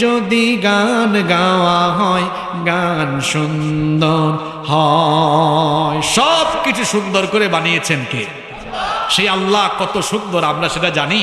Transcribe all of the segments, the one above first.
যদি গান গাওয়া হয়, গান সুন্দর হয়। সব কিছু সুন্দর করে বানিয়েছেন কে? সেই আল্লাহ কত সুন্দর, আমরা সেটা জানি।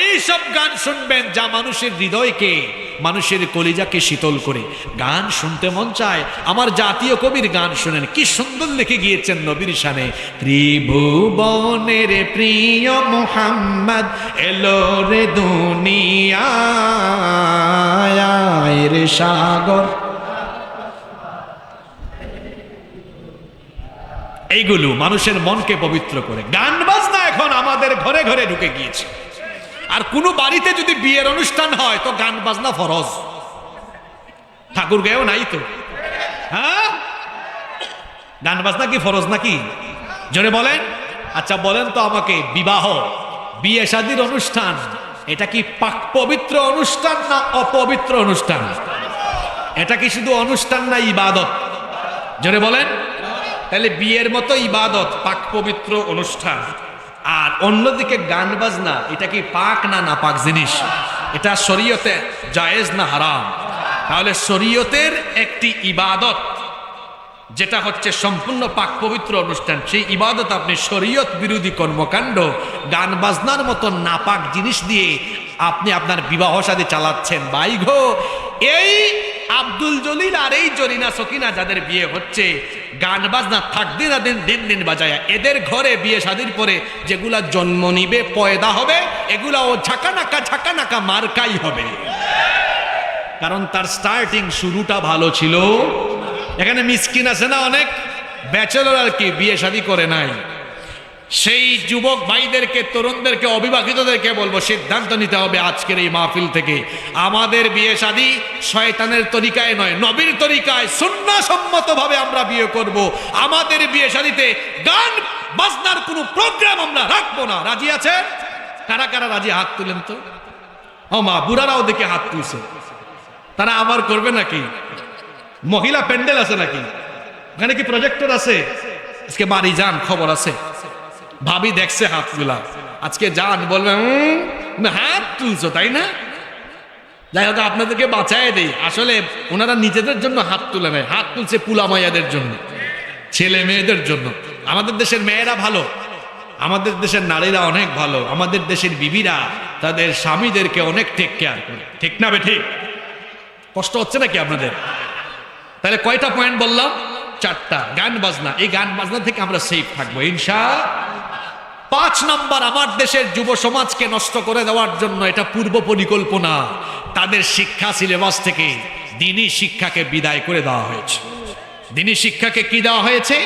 এই সব গান শুনবেন যা মানুষের হৃদয়কে, মানুষের কলিজাকে শীতল করে। গান শুনতে মন চায়, আমার জাতীয় কবির গান শুনেন। কি সুন্দর লিখে গিয়েছেন নবীর শানে। ত্রিভুবনের প্রিয় মোহাম্মদ এলো রে দুনিয়ায় রে সাগর। এইগুলো মানুষের মনকে পবিত্র করে। গান বাজনা এখন আমাদের ঘরে ঘরে ঢুকে গিয়েছে। আর কোনো বাড়িতে যদি বিয়ের অনুষ্ঠান হয়, তো গান বাজনা ফরজ। ঠাকুর গেও নাই তো। হ্যাঁ? গান বাজনা কি ফরজ নাকি? জোরে বলেন। আচ্ছা বলেন তো আমাকে, বিবাহ, বিয়ে শাদির অনুষ্ঠান, এটা কি পাক পবিত্র অনুষ্ঠান না অপবিত্র অনুষ্ঠান? এটা কি শুধু অনুষ্ঠান না ইবাদত? জোরে বলেন। তাহলে বিয়ের মতো ইবাদত, পাক পবিত্র অনুষ্ঠান। আর অন্যদিকে গান বাজনা, এটা কি পাক না না পাক জিনিস? এটা শরীয়তে জায়েজ না হারাম? তাহলে শরীয়তের একটি ইবাদত, যেটা হচ্ছে সম্পূর্ণ পাক পবিত্র অনুষ্ঠান, সেই ইবাদত আপনি শরীয়ত বিরোধী কর্মকাণ্ড, গান বাজনার মতো নাপাক জিনিস দিয়ে আপনি আপনার বিবাহ সাথে চালাচ্ছেন। বাইঘো এই আব্দুল জলিল আর এই জরিনা সকিনা যাদের বিয়ে হচ্ছে, গান বাজনা থাকদিন না দিন দিন দিন বাজায়। এদের ঘরে বিয়ে শাদির পরে যেগুলা জন্ম নিবে পয়দা হবে এগুলা ও ঝাঁকা নাকা ঝাঁকা নাকা মার্কাই হবে। কারণ তার স্টার্টিং শুরুটা ভালো ছিল। এখানে মিসকিন আছে না অনেক? ব্যাচেলর আর কি, বিয়ে শাদী করে নাই। সেই যুবক ভাইদেরকে, তরুণদেরকে, অবিবাহিতদেরকে বলব, সিদ্ধান্ত নিতে হবে আজকের এই মাহফিল থেকে। আমাদের বিয়ে শাদী শয়তানের তরিকায় নয়, নবীর তরিকায় সুন্নাসম্মত ভাবে আমরা বিয়ে করব। আমাদের বিয়ে শাদীতে গান, বাজনার কোনো প্রোগ্রাম আমরা রাখব না। রাজি আছে? কারা কারা রাজি? হাত তুলেন তো। ও মা, বুড়ারাও দেখে হাত তুলছে। তারা আবার করবে নাকি? মহিলা প্যান্ডেল আছে নাকি? ওখানে কি প্রজেক্টর আছে? আজকে বাড়ি যান, খবর আছে। ভাবি দেখছে হাতগুলা। আজকে যান বলবে "উম, তুমি হাত তুলছো তাই না? যাই হোক আপনাদেরকে বাঁচায় দেই। আসলে ওনারা নিজেদের জন্য হাত তুলে নেয়। হাত তুলছে পুলা মাইয়াদের জন্য ছেলে মেয়েদের জন্য। আমাদের দেশের মেয়েরা ভালো আমাদের দেশের নারীরা অনেক ভালো আমাদের দেশের বিবিরা তাদের স্বামীদেরকে অনেক টেক কেয়ার করে। ঠিক না বে ঠিক? কষ্ট হচ্ছে নাকি আপনাদের? তাহলে কয়টা পয়েন্ট বললাম? চারটা। গান বাজনা। এই গান বাজনা থেকে আমরা সেফ থাকব ইনশা পাঁচ নাম্বার আমার দেশের যুব সমাজকে নষ্ট করে দেওয়ার জন্য এটা পূর্ব পরিকল্পনা। তাদের শিক্ষা সিলেবাস থেকে দিনী শিক্ষাকে বিদায় করে দেওয়া হয়েছে। দিনী শিক্ষাকে কি দেওয়া হয়েছে?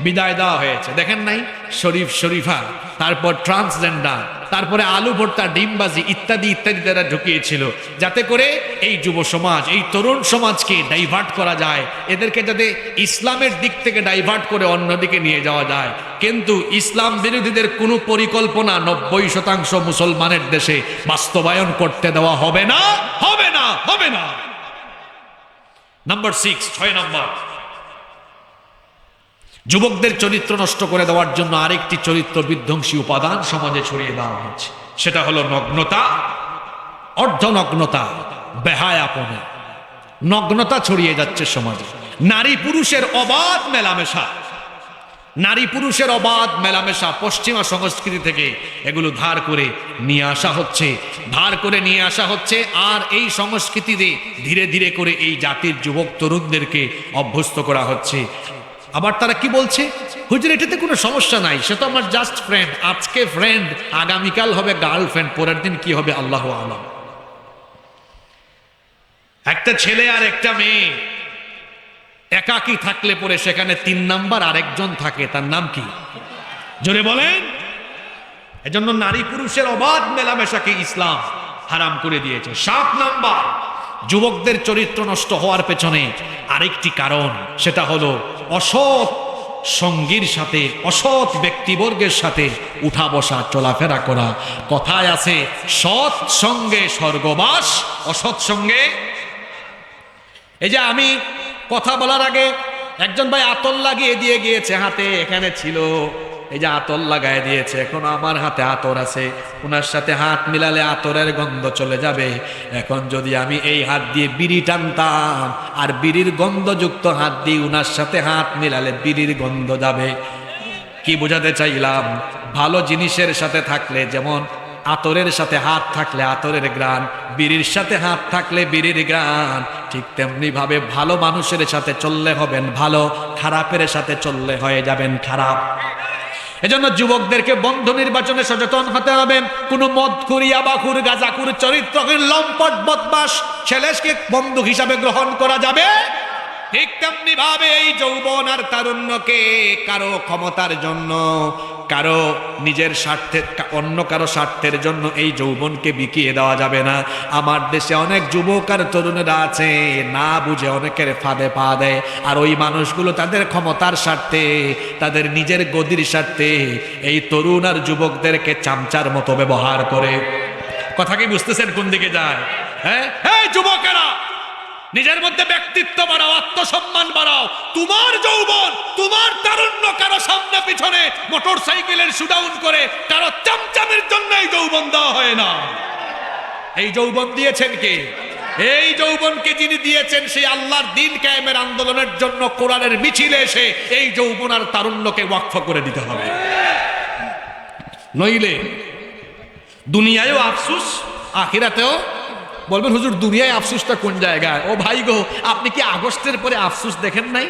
বিদায় দেওয়া হয়েছে। দেখেন নাই? শরীফ শরীফা, তারপর ট্রান্সজেন্ডার তারপরে আলু ভর্তা, ডিমবাজি ইত্যাদি ইত্যাদি তারা ঢুকিয়েছিল। যাতে করে এই যুব সমাজ, এই তরুণ সমাজকে ডাইভার্ট করা যায়। এদেরকে যাতে ইসলামের দিক থেকে ডাইভার্ট করে অন্যদিকে নিয়ে যাওয়া যায়। কিন্তু ইসলাম বিরোধীদের কোনো পরিকল্পনা নব্বই শতাংশ মুসলমানের দেশে বাস্তবায়ন করতে দেওয়া হবে না হবে না হবে না। নাম্বার সিক্স ছয় নম্বর। যুবকদের চরিত্র নষ্ট করে দেওয়ার জন্য আরেকটি চরিত্র বিধ্বংসী উপাদান সমাজে ছড়িয়ে দেওয়া হয়েছে। সেটা হলো নগ্নতা, অর্ধনগ্নতা, বেহায়াপনে। নগ্নতা ছড়িয়ে যাচ্ছে সমাজে। নারী পুরুষের অবাধ মেলামেশা। নারী পুরুষের অবাধ মেলামেশা পশ্চিমা সংস্কৃতি থেকে এগুলো ধার করে নিয়ে আসা হচ্ছে। ধার করে নিয়ে আসা হচ্ছে আর এই সংস্কৃতিতে ধীরে ধীরে করে এই জাতির যুবক তরুণদেরকে অভ্যস্ত করা হচ্ছে। আবার তারা কি বলছে? হুজুর, এটাতে কোনো সমস্যা নাই। সে তো আমার জাস্ট ফ্রেন্ড আজকে ফ্রেন্ড আগামীকাল হবে গার্লফ্রেন্ড পরের দিন কি হবে আল্লাহ আলম। একটা ছেলে আর একটা মেয়ে, একাকি থাকলে পরে সেখানে তিন নাম্বার আরেকজন থাকে, তার নাম কি? জোরে বলেন। এজন্য নারী পুরুষের অবাধ মেলামেশাকে ইসলাম হারাম করে দিয়েছে। সাত নাম্বার, যুবকদের চরিত্র নষ্ট হওয়ার পেছনে আরেকটি কারণ, সেটা হলো অসৎ সঙ্গীর সাথে, অসৎ ব্যক্তিবর্গের সাথে উঠা বসা, চলাফেরা করা। কথায় আছে, সৎ সঙ্গে স্বর্গবাস, অসৎ সঙ্গে। এই যে আমি কথা বলার আগে একজন ভাই আতল লাগিয়ে দিয়ে গিয়েছে হাতে, এখানে ছিল। এই যে আতর লাগায় দিয়েছে, এখন আমার হাতে আতর আছে ওনার সাথে হাত মিলালে আতরের গন্ধ চলে যাবে। এখন যদি আমি এই হাত দিয়ে বিড়ি টানতাম, আর বিড়ির গন্ধযুক্ত হাত দিয়ে ওনার সাথে হাত মিলালে বিড়ির গন্ধ যাবে। কি বোঝাতে চাইলাম? ভালো জিনিসের সাথে থাকলে, যেমন আতরের সাথে হাত থাকলে আতরের গ্রান বিড়ির সাথে হাত থাকলে বিড়ির গ্রান ঠিক তেমনি ভাবে ভালো মানুষের সাথে চললে হবেন ভালো, খারাপের সাথে চললে হয়ে যাবেন খারাপ। এজন্য যুবকদেরকে বন্ধ নির্বাচনে সচেতন হতে হবে। কোনো মদখুরি আবাখুর গাজাকুর চরিত্রহীন, লম্পট বদমাস ছেলেকে বন্ধু হিসাবে গ্রহণ করা যাবে ঠিক তেমনি ভাবে এই যৌবন আর তারুণ্যকে কারও ক্ষমতার জন্য, কারও নিজের স্বার্থের অন্য কারও স্বার্থের জন্য এই যৌবনকে বিকিয়ে দেওয়া যাবে না। আমার দেশে অনেক যুবক আর তরুণেরা আছে, না বুঝে অনেকের ফাঁদে পা দেয়। আর ওই মানুষগুলো তাদের ক্ষমতার স্বার্থে, তাদের নিজের গদির স্বার্থে এই তরুণ আর যুবকদেরকে চামচার মতো ব্যবহার করে। কথা কি বুঝতেছেন কোন দিকে যায়? হ্যাঁ? যুবকেরা! নিজের মধ্যে ব্যক্তিত্ব বাড়াও, আত্মসম্মান বাড়াও। তোমার যৌবন, তোমার তারুণ্য কারও সামনে, পিছনে মোটর সাইকেলের শুডাউন করে কারও চামচামের জন্য এই যৌবন দেওয়া হয় না। এই যৌবন দিয়েছেন কে? এই যৌবনকে যিনি দিয়েছেন, সেই আল্লাহর দিন কায়েমের আন্দোলনের জন্য কোরআনের মিছিলে এসে এই যৌবন আর তারুণ্যকে ওয়াক্ফ করে দিতে হবে। নইলে দুনিয়ায়ও আফসুস, আখিরাতেও বলবেন, হুজুর, দুনিয়ায় আফসুসটা কোন জায়গায়? ও ভাই গো, আপনি কি আগস্টের পরে আফসুস দেখেন নাই?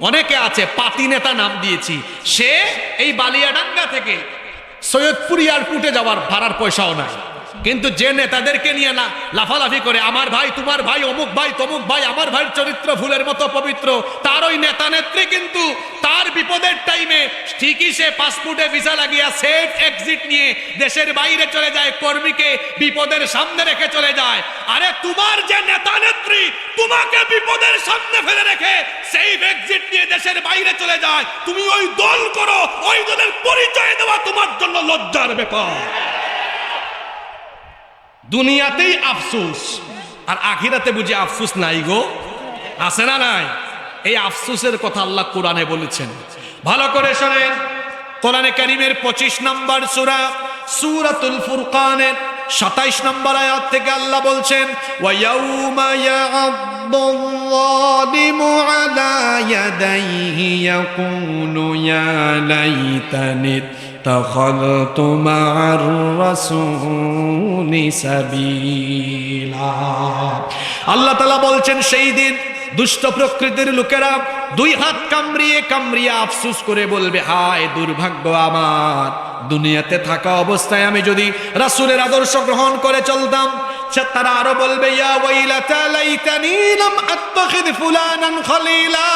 অনেকে আছে, পাতি নেতা নাম দিয়েছি। সে এই বালিয়াডাঙ্গা থেকে সৈয়দপুর কুটে যাওয়ার ভাড়ার পয়সাও নাই। কিন্তু যে নেতাদেরকে নিয়ে না লাফালাফি করে, আমার ভাই, তোমার ভাই, অমুক ভাই, তমুক ভাই, আমার ভাইয়ের চরিত্র ফুলের মতো পবিত্র। তার ওই নেতা নেত্রী কিন্তু তার বিপদের টাইমে ঠিকই সে পাসপোর্টে ভিসা লাগিয়া সেফ এক্সিট নিয়ে দেশের বাইরে চলে যায়, কর্মীকে বিপদের সামনে রেখে চলে যায়। আরে তোমার যে নেতা নেত্রী, তোমাকে বিপদের সামনে ফেলে রেখে সেফ এক্সিট নিয়ে দেশের বাইরে চলে যায়। তুমি ওই দল করো, ওই দলের পরিচয় দেওয়া তোমার জন্য লজ্জার ব্যাপার। দুনিয়াতেই আফসুস, আর আখিরাতে বুঝি আফসুস নাই গো। আছে না নাই? এই আফসুসের কথা আল্লাহ কোরআনে বলেছেন। ভালো করে শোনেন, কোরআনে কারিমের পঁচিশ নম্বর সুরা, সুরাতুল ফুরকানের সাতাইশ নম্বর আয়াত থেকে আল্লাহ বলছেন ইয়াকুলু ইয়া اتخذت مع الرسول سبيلا আল্লাহ তালা বলছেন সেই দিন দুষ্ট প্রকৃতির লোকেরা দুই হাত কামড়িয়ে কামড়িয়ে আফসুস করে বলবে হায় দুর্ভাগ্য আমার দুনিয়াতে থাকা অবস্থায় আমি যদি রাসূলের আদর্শ গ্রহণ করে চলতাম সে তারা আরো বলবে ইয়া ওয়াইলাতা লাইতানি লাম আত্তাখিদ ফুলানান খলিলা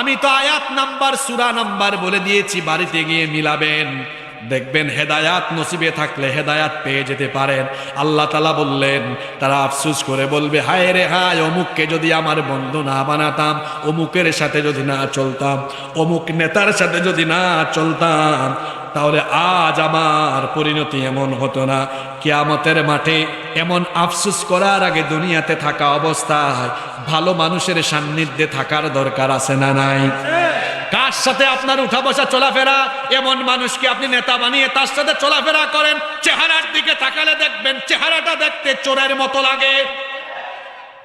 আমি তো আয়াত নাম্বার, সুরা নাম্বার বলে দিয়েছি, বাড়িতে গিয়ে মিলাবেন। দেখবেন হেদায়াত নসিবে থাকলে হেদায়াত পেয়ে যেতে পারেন। আল্লাহ তালা বললেন, তারা আফসুস করে বলবে, হায় রে হায়, অমুককে যদি আমার বন্ধু না বানাতাম, অমুকের সাথে যদি না চলতাম, অমুক নেতার সাথে যদি না চলতাম, তাহলে আজ আমার পরিণতি এমন হতো না। কেয়ামতের মাঠে এমন আফসুস করার আগে দুনিয়াতে থাকা অবস্থায় ভালো মানুষের সান্নিধ্যে থাকার দরকার আছে না নাই? কার সাথে আপনার উঠা বসা চলাফেরা? এমন মানুষকে আপনি নেতা বানিয়ে তার সাথে চলাফেরা করেন, চেহারার দিকে তাকালে দেখবেন, চেহারাটা দেখতে চোরের মতো লাগে।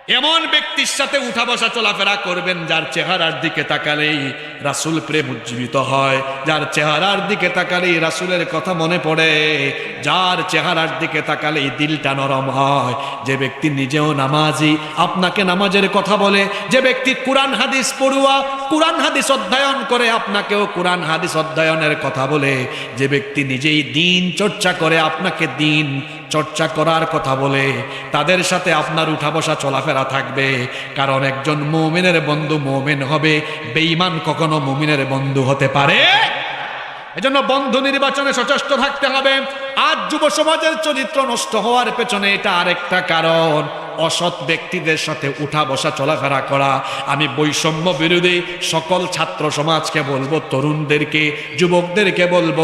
এমন ব্যক্তির সাথে উঠা বসা চলাফেরা করবেন যার চেহারার দিকে তাকালেই রাসুল প্রেম উজ্জীবিত হয়। যার চেহারার দিকে তাকালেই রাসুলের কথা মনে পড়ে। যার চেহারার দিকে তাকালেই দিলটা নরম হয়। যে ব্যক্তি নিজেও নামাজি, আপনাকে নামাজের কথা বলে। যে ব্যক্তি কোরআন হাদিস পড়ুয়া, কোরআন হাদিস অধ্যয়ন করে, আপনাকেও কোরআন হাদিস অধ্যয়নের কথা বলে। যে ব্যক্তি নিজেই দিন চর্চা করে, আপনাকে দিন চর্চা করার কথা বলে তাদের সাথে আপনার উঠা বসা চলাফেরা থাকবে। কারণ একজন মৌমিনের বন্ধু মৌমিন হবে, বেঈমান কখনো মুমিনের বন্ধু হতে পারে। এজন্য বন্ধু নির্বাচনে সচেষ্ট থাকতে হবে। আজ যুব সমাজের চরিত্র নষ্ট হওয়ার পেছনে এটা আরেকটা কারণ। অসৎ ব্যক্তিদের সাথে উঠা বসা চলাফেরা করা। আমি বৈষম্য বিরোধী সকল ছাত্র সমাজকে বলব, তরুণদেরকে, যুবকদেরকে বলব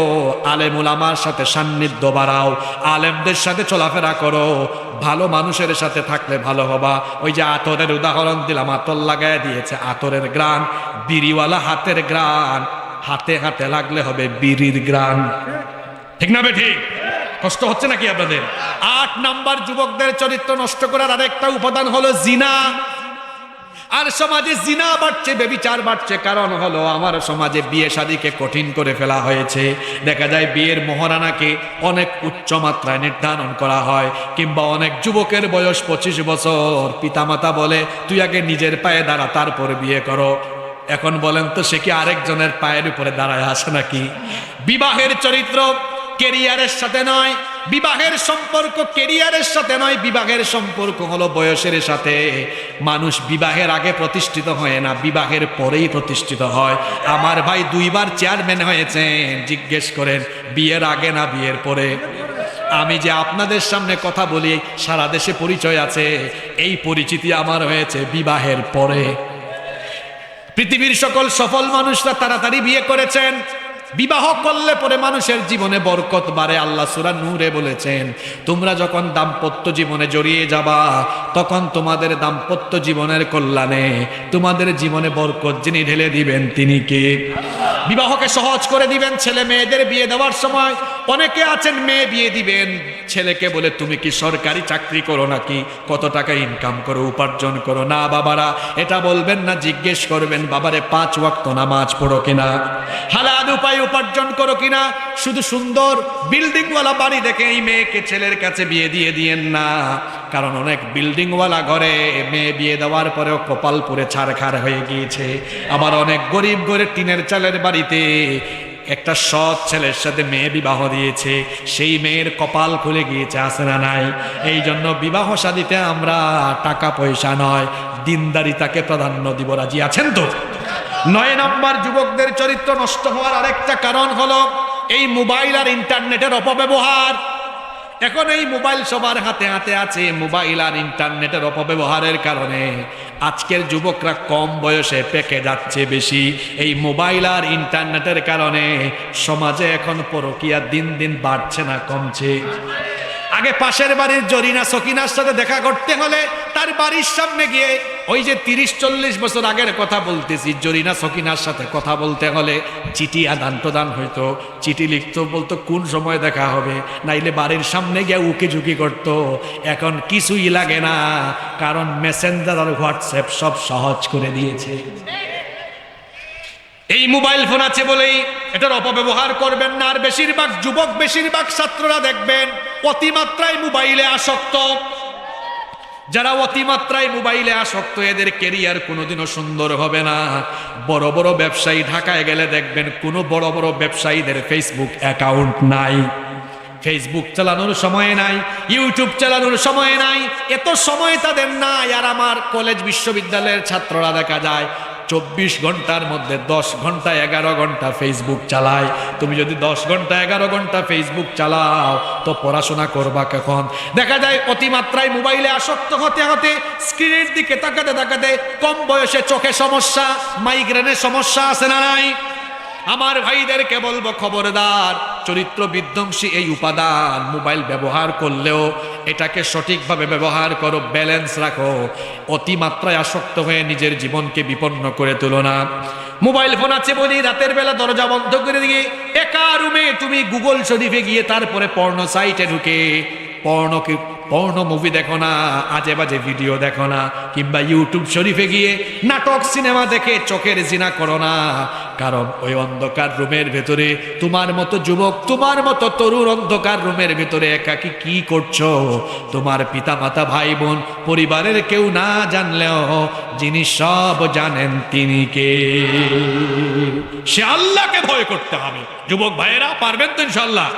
আলেমুল আমার সাথে সান্নিধ্য বাড়াও, আলেমদের সাথে চলাফেরা করো, ভালো মানুষের সাথে থাকলে ভালো হবা। ওই যে আতরের উদাহরণ দিলাম, আতর লাগায় দিয়েছে, আতরের গ্রান বিড়িওয়ালা হাতের গ্রান হাতে হাতে লাগলে হবে বিড়ির গ্রান ঠিক না বে ঠিক? কষ্ট হচ্ছে নাকি আপনাদের? আট নাম্বার যুবকদের চরিত্র নষ্ট করার আরেকটা উপাদান হলো জিনা। আর সমাজে জিনা বাড়ছে, বেবিচার বাড়ছে। কারণ হলো আমার সমাজে বিয়ে শাদীকে কঠিন করে ফেলা হয়েছে। দেখা যায় বিয়ের মহারানাকে অনেক উচ্চ মাত্রায় নির্ধারণ করা হয়, কিংবা অনেক যুবকের বয়স পঁচিশ বছর। পিতামাতা বলে, তুই আগে নিজের পায়ে দাঁড়া, তারপরে বিয়ে করো। এখন বলেন তো, সে কি আরেকজনের পায়ের উপরে দাঁড়ায় আসে নাকি? বিবাহের চরিত্র কেরিয়ারের সাথে নয়, বিবাহের সম্পর্ক কেরিয়ারের সাথে নয়, বিবাহের সম্পর্ক হলো বয়সের সাথে। মানুষ বিবাহের আগে প্রতিষ্ঠিত হয় না, বিবাহের পরেই প্রতিষ্ঠিত হয়। আমার ভাই দুইবার চেয়ারম্যান হয়েছেন, জিজ্ঞেস করেন, বিয়ের আগে না বিয়ের পরে? আমি যে আপনাদের সামনে কথা বলি, সারা দেশে পরিচয় আছে, এই পরিচিতি আমার হয়েছে বিবাহের পরে। পৃথিবীর সকল সফল মানুষরা তাড়াতাড়ি বিয়ে করেছেন বিবাহ করলে পরে মানুষের জীবনে বরকত বাড়ে, আল্লাহ সুরা নূরে বলেছেন, তোমরা যখন দাম্পত্য জীবনে জড়িয়ে যাবা, তখন তোমাদের দাম্পত্য জীবনের কল্যাণে তোমাদের জীবনে বরকত যিনি ঢেলে দিবেন তিনি কে? বিবাহকে সহজ করে দিবেন, ছেলে মেয়েদের বিয়ে দেওয়ার সময় অনেকে আছেন, মেয়ে বিয়ে দিবেন, ছেলেকে বলে, তুমি কি সরকারি চাকরি করো নাকি? কত টাকা ইনকাম করো, উপার্জন করো? না, বাবারা, এটা বলবেন না, জিজ্ঞেস করবেন, বাবারে, পাঁচ ওয়াক্ত নামাজ পড়ো কিনা? হালাল উপায় উপার্জন করো কিনা? শুধু সুন্দর বিল্ডিংওয়ালা বাড়ি দেখে এই মেয়েকে ছেলের কাছে বিয়ে দিয়ে দিয়েন না। কারণ অনেক বিল্ডিংওয়ালা ঘরে মেয়ে বিয়ে দেওয়ার পরেও কপাল পুরে ছাড়খাড় হয়ে গিয়েছে। আবার অনেক গরিব গরিব টিনের চালের বাড়িতে একটা সৎ ছেলের সাথে মেয়ে বিবাহ দিয়েছে, সেই মেয়ের কপাল খুলে গিয়েছে আসে না নাই। এই জন্য বিবাহ সাদিতে আমরা টাকা পয়সা নয় দিনদারিতাকে প্রাধান্য দিব। রাজি আছেন তো? নয় নম্বর, যুবকদের চরিত্র নষ্ট হওয়ার আরেকটা কারণ হলো এই মোবাইল আর ইন্টারনেটের অপব্যবহার। এখন এই মোবাইল সবার হাতে হাতে আছে, মোবাইল আর ইন্টারনেটের অপব্যবহারের কারণে। আজকের যুবকরা কম বয়সে পেকে যাচ্ছে বেশি। এই মোবাইল আর ইন্টারনেটের কারণে সমাজে এখন পরকিয়া দিন দিন বাড়ছে না, কমছে। আগে পাশের বাড়ির জরিনা, সকিনার সাথে দেখা করতে হলে তার বাড়ির সামনে গিয়ে ওই যে তিরিশ চল্লিশ বছর আগের কথা বলতেছি, জরিনা সকিনার সাথে কথা বলতে হলে চিঠি আদান প্রদান হইতো। চিঠি লিখতো, বলতো, কোন সময় দেখা হবে? নাইলে বাড়ির সামনে গিয়ে উকি ঝুঁকি করতো। এখন কিছুই লাগে না, কারণ মেসেঞ্জার আর হোয়াটসঅ্যাপ সব সহজ করে দিয়েছে। এই মোবাইল ফোন আছে বলেই এটার অপব্যবহার করবেন না, আর বেশিরভাগ যুবক, বেশিরভাগ ছাত্ররা দেখবেন, অতিমাত্রায় মোবাইলে আসক্ত। যারা অতিমাত্রায় মোবাইলে আসক্ত, এদের কেরিয়ার কোনোদিনও সুন্দর হবে না। বড় বড় ব্যবসায়ী ঢাকায় গেলে দেখবেন কোনো বড় বড় ব্যবসায়ীদের ফেসবুক অ্যাকাউন্ট নাই। ফেসবুক চালানোর সময় নাই ইউটিউব চালানোর সময় নাই, এত সময় তাদের নাই, আর আমার কলেজ বিশ্ববিদ্যালয়ের ছাত্ররা দেখা যায় চব্বিশ ঘণ্টার মধ্যে দশ ঘণ্টা এগারো ঘণ্টা ফেসবুক চালায়। তুমি যদি দশ ঘণ্টা এগারো ঘণ্টা ফেসবুক চালাও, তো পড়াশোনা করবা কখন? দেখা যায় অতিমাত্রায় মোবাইলে আসক্ত হতে হতে স্ক্রিনের দিকে তাকাতে তাকাতে কম বয়সে চোখে সমস্যা মাইগ্রেনের সমস্যা আছে না নাই? আমার ভাইদেরকে বলব খবরদার চরিত্র বিধ্বংসী এই উপাদান মোবাইল ব্যবহার করলেও এটাকে সঠিকভাবে ব্যবহার করো, ব্যালেন্স রাখো, অতিমাত্রায় আসক্ত হয়ে নিজের জীবনকে বিপন্ন করে তুলো না। মোবাইল ফোন আছে বলি, রাতের বেলা দরজা বন্ধ করে দিয়ে একা রুমে তুমি গুগল শরীফে গিয়ে তারপরে পর্ণ সাইটে ঢুকে পর্ণ পর্ণ মুভি দেখো না, আজে বাজে ভিডিও দেখো না, কিংবা ইউটিউব শরীফে গিয়ে নাটক সিনেমা দেখে চোখের জিনা করো না। কারণ ওই অন্ধকার রুমের ভেতরে তোমার মতো যুবক, তোমার মতো তরুণ অন্ধকার রুমের ভেতরে একাকি কি করছ? তোমার পিতা মাতা ভাই বোন পরিবারের কেউ না জানলেও যিনি সব জানেন তিনি কে? সে আল্লাহকে ভয় করতে হবে। যুবক ভাইয়েরা, পারবেন তো ইনশাল্লাহ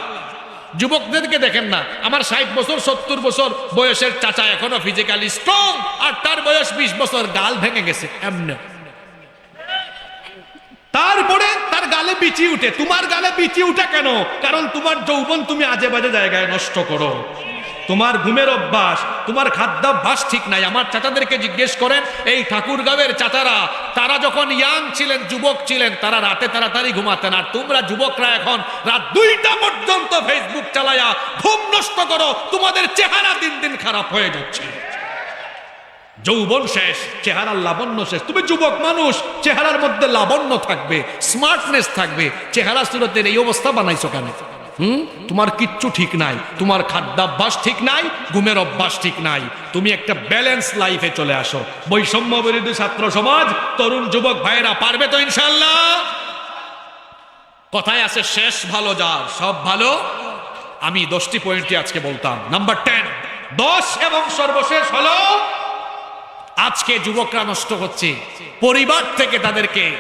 যুবকদেরকে দেখেন না, আমার ষাট বছর, সত্তর বছর বয়সের চাচা এখনও ফিজিক্যালি স্ট্রং আর তার বয়স বিশ বছর, গাল ভেঙে গেছে, এমনি। তারপরে তার গালে বিচি উঠে। তোমার গালে বিচি উঠে কেন? কারণ তোমার যৌবন তুমি আজে বাজে জায়গায় নষ্ট করো। তোমার ঘুমের অভ্যাস, তোমার খাদ্যাভ্যাস ঠিক নাই। আমার চাচাদেরকে জিজ্ঞেস করেন, এই ঠাকুরগাঁওয়ের চাচারা, তারা যখন ইয়াং ছিলেন, যুবক ছিলেন, তারা রাতে তাড়াতাড়ি ঘুমাতেন। আর তোমরা যুবকরা এখন রাত দুইটা পর্যন্ত ফেসবুক চালায়া ঘুম নষ্ট করো। তোমাদের চেহারা দিন দিন খারাপ হয়ে যাচ্ছে। যৌবন শেষ, চেহারার লাবণ্য শেষ। তুমি যুবক মানুষ, চেহারার মধ্যে লাবণ্য থাকবে স্মার্টনেস থাকবে, চেহারা সুরতের এই অবস্থা বানাইছো কেন? হুম? তোমার কিচ্ছু ঠিক নাই, তোমার খাদ্যাভ্যাস ঠিক নাই, ঘুমের অভ্যাস ঠিক নাই। তুমি একটা ব্যালেন্স লাইফে চলে আসো। বৈষম্য বিরোধী ছাত্র সমাজ, তরুণ যুবক ভাইয়েরা পারবে তো ইনশাল্লাহ কথায় আছে, শেষ ভালো যার, সব ভালো। আমি দশটি পয়েন্টই আজকে বলতাম। নাম্বার টেন দশ এবং সর্বশেষ হলো আজকে যুবকরা নষ্ট হচ্ছে। পরিবার থেকে তাদেরকে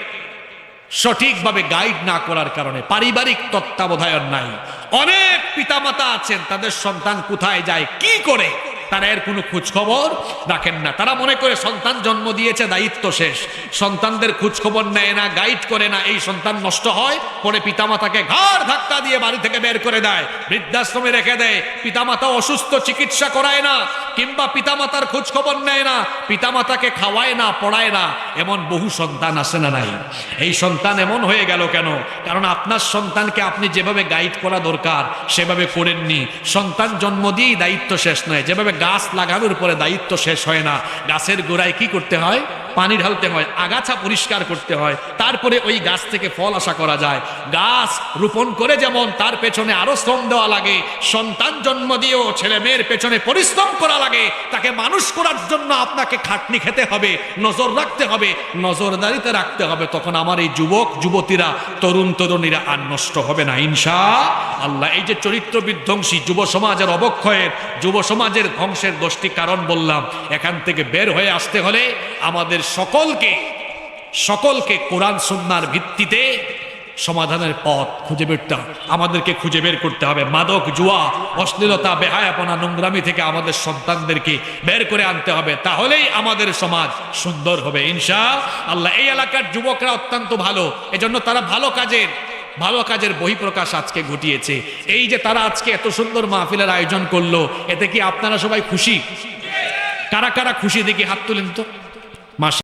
সঠিকভাবে গাইড না করার কারণে পারিবারিক তত্ত্বাবধায়ন নাই। অনেক পিতামাতা আছেন, তাদের সন্তান কোথায় যায়, কি করে? তারা এর কোনো খোঁজখবর? রাখেন না, তারা মনে করে সন্তান জন্ম দিয়েছে, দায়িত্ব শেষ। সন্তানদের খোঁজখবর নেয় না গাইড করে না, এই সন্তান নষ্ট হয়, পরে পিতামাতাকে ঘাড় ধাক্কা দিয়ে বাড়ি থেকে বের করে দেয়, বৃদ্ধাশ্রমে রেখে দেয়। পিতামাতা অসুস্থ, চিকিৎসা করায় না, কিংবা পিতামাতার খোঁজ খবর নেয় না, পিতামাতাকে খাওয়ায় না, পড়ায় না, এমন বহু সন্তান আসে না নাই? এই সন্তান এমন হয়ে গেল কেন? কারণ আপনার সন্তানকে আপনি যেভাবে গাইড করা দরকার, সেভাবে করেননি। সন্তান জন্ম দিয়েই দায়িত্ব শেষ নয়, যেভাবে গাছ লাগানোর পরে দায়িত্ব শেষ হয় না। গাছের গোড়ায় কি করতে হয়? পানি ঢালতে হয়, আগাছা পরিষ্কার করতে হয়, তারপরে ওই গাছ থেকে ফল আশা করা যায়। গাছ রোপণ করে যেমন তার পেছনে আরও শ্রম দেওয়া লাগে, সন্তান জন্ম দিয়েও ছেলে মেয়ের পেছনে পরিশ্রম করা লাগে, তাকে মানুষ করার জন্য আপনাকে খাটনি খেতে হবে, নজর রাখতে হবে, নজরদারিতে রাখতে হবে। তখন আমার এই যুবক, যুবতীরা, তরুণ তরুণীরা আর নষ্ট হবে না, ইনশা আল্লাহ। এই যে চরিত্র বিধ্বংসী যুব সমাজের অবক্ষয়ের, যুব সমাজের ধ্বংসের দশটি কারণ বললাম, এখান থেকে বের হয়ে আসতে হলে আমাদের সকলকে সকলকে কোরআন সুন্নার ভিত্তিতে সমাধানের পথ খুঁজে বেরটা আমাদেরকে খুঁজে বের করতে হবে। মাদক, জুয়া, অশ্লীলতা, বেহায়াপনা, নোংরামি থেকে আমাদের সন্তানদেরকে বের করে আনতে হবে। তাহলেই আমাদের সমাজ সুন্দর হবে। ইনশা আল্লাহ এই এলাকার যুবকরা অত্যন্ত ভালো। এজন্য তারা ভালো কাজের ভালো কাজের বহিঃপ্রকাশ আজকে ঘটিয়েছে। এই যে তারা আজকে এত সুন্দর মাহফিলের আয়োজন করল, এতে কি আপনারা সবাই খুশি? কারা কারা খুশি? দেখি হাত তুলেন তো। Mas